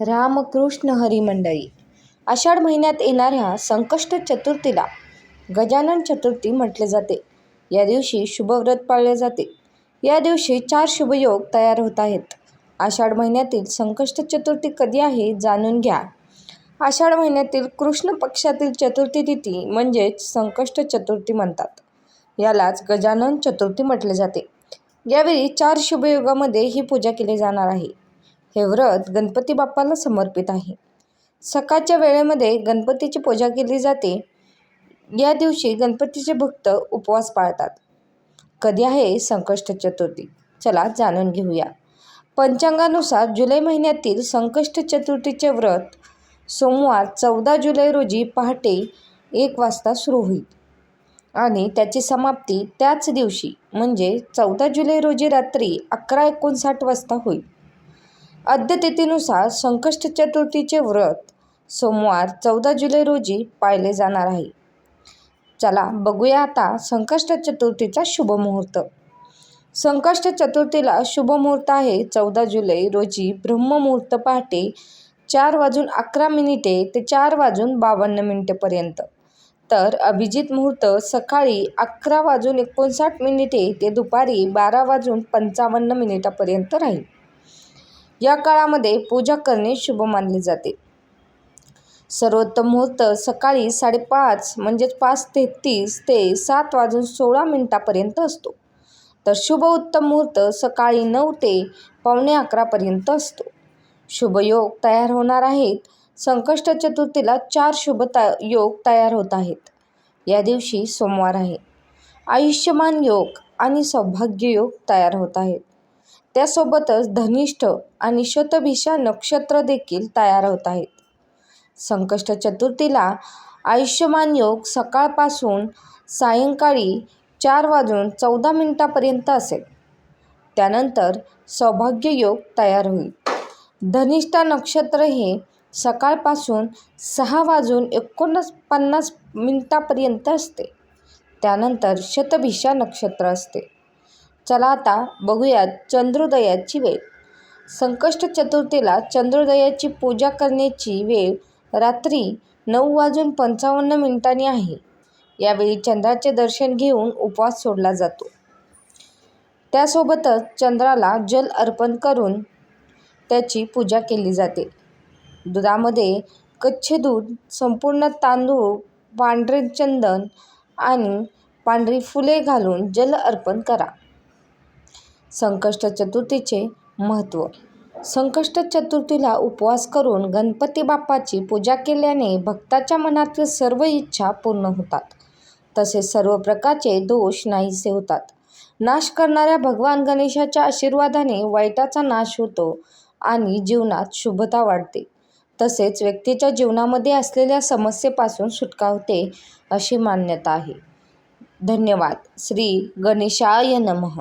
रामकृष्ण हरी मंडळी. आषाढ महिन्यात येणाऱ्या संकष्ट चतुर्थीला गजानन चतुर्थी म्हटले जाते. या दिवशी शुभव्रत पाळले जाते. या दिवशी चार शुभयोग तयार होत आहेत. आषाढ महिन्यातील संकष्ट चतुर्थी कधी आहे जाणून घ्या. आषाढ महिन्यातील कृष्ण पक्षातील चतुर्थी तिथी म्हणजेच संकष्ट चतुर्थी म्हणतात. यालाच गजानन चतुर्थी म्हटले जाते. यावेळी चार शुभयोगामध्ये ही पूजा केली जाणार आहे. हे व्रत गणपती बाप्पाला समर्पित आहे. सकाळच्या वेळेमध्ये गणपतीची पूजा केली जाते. या दिवशी गणपतीचे भक्त उपवास पाळतात. कधी आहे संकष्ट चतुर्थी? चला जाणून घेऊया. पंचांगानुसार जुलै महिन्यातील संकष्ट चतुर्थीचे व्रत सोमवार चौदा जुलै रोजी पहाटे एक वाजता सुरू होईल. आणि त्याची समाप्ती त्याच दिवशी म्हणजे चौदा जुलै रोजी रात्री अकरा एकोणसाठ वाजता होईल. अद्यतिथीनुसार संकष्ट चतुर्थीचे व्रत सोमवार चौदा जुलै रोजी पाळले जाणार आहे. चला बघूया आता संकष्ट चतुर्थीचा शुभमुहूर्त संकष्ट चतुर्थीला शुभमुहूर्त आहे चौदा जुलै रोजी ब्रह्ममुहूर्त पहाटे चार वाजून अकरा मिनिटे ते चार वाजून बावन्न मिनिटेपर्यंत तर अभिजित मुहूर्त सकाळी अकरा वाजून एकोणसाठ मिनिटे ते दुपारी बारा वाजून पंचावन्न मिनिटापर्यंत राहील. या काळामध्ये पूजा करणे शुभ मानले जाते. सर्वोत्तम मुहूर्त सकाळी साडेपाच म्हणजेच पाच तेहतीस ते सात वाजून सोळा मिनिटापर्यंत असतो. तर शुभ उत्तम मुहूर्त सकाळी नऊ ते पावणे अकरापर्यंत असतो. शुभयोग तयार होणार आहेत. संकष्ट चतुर्थीला चार शुभ ता योग तयार होत आहेत. या दिवशी सोमवार आहे. आयुष्यमान योग आणि सौभाग्य योग तयार होत आहेत. त्यासोबतच धनिष्ठ आणि शतभिषा नक्षत्र देखील तयार होत आहेत. संकष्ट चतुर्थीला आयुष्यमान योग सकाळपासून सायंकाळी चार वाजून चौदा मिनिटापर्यंत असेल. त्यानंतर सौभाग्य योग तयार होईल. धनिष्ठा नक्षत्र हे सकाळपासून सहा वाजून एकोणस पन्नास मिनिटापर्यंत असते. त्यानंतर शतभिषा नक्षत्र असते. चला आता बघूयात चंद्रोदयाची वेळ. संकष्ट चतुर्थीला चंद्रोदयाची पूजा करण्याची वेळ रात्री नऊ वाजून पंचावन्न मिनिटांनी आहे. यावेळी चंद्राचे दर्शन घेऊन उपवास सोडला जातो. त्यासोबतच चंद्राला जल अर्पण करून त्याची पूजा केली जाते. दुधामध्ये कच्चे दूध संपूर्ण तांदूळ पांढरे चंदन आणि पांढरी फुले घालून जल अर्पण करा. संकष्ट चतुर्थीचे महत्त्व. संकष्ट चतुर्थीला उपवास करून गणपती बाप्पाची पूजा केल्याने भक्ताच्या मनातील सर्व इच्छा पूर्ण होतात. तसेच सर्व प्रकारचे दोष नाहीसे होतात. नाश करणाऱ्या भगवान गणेशाच्या आशीर्वादाने वाईटाचा नाश होतो आणि जीवनात शुभता वाढते. तसेच व्यक्तीच्या जीवनामध्ये असलेल्या समस्येपासून सुटका होते अशी मान्यता आहे. धन्यवाद. श्री गणेशाय नमः.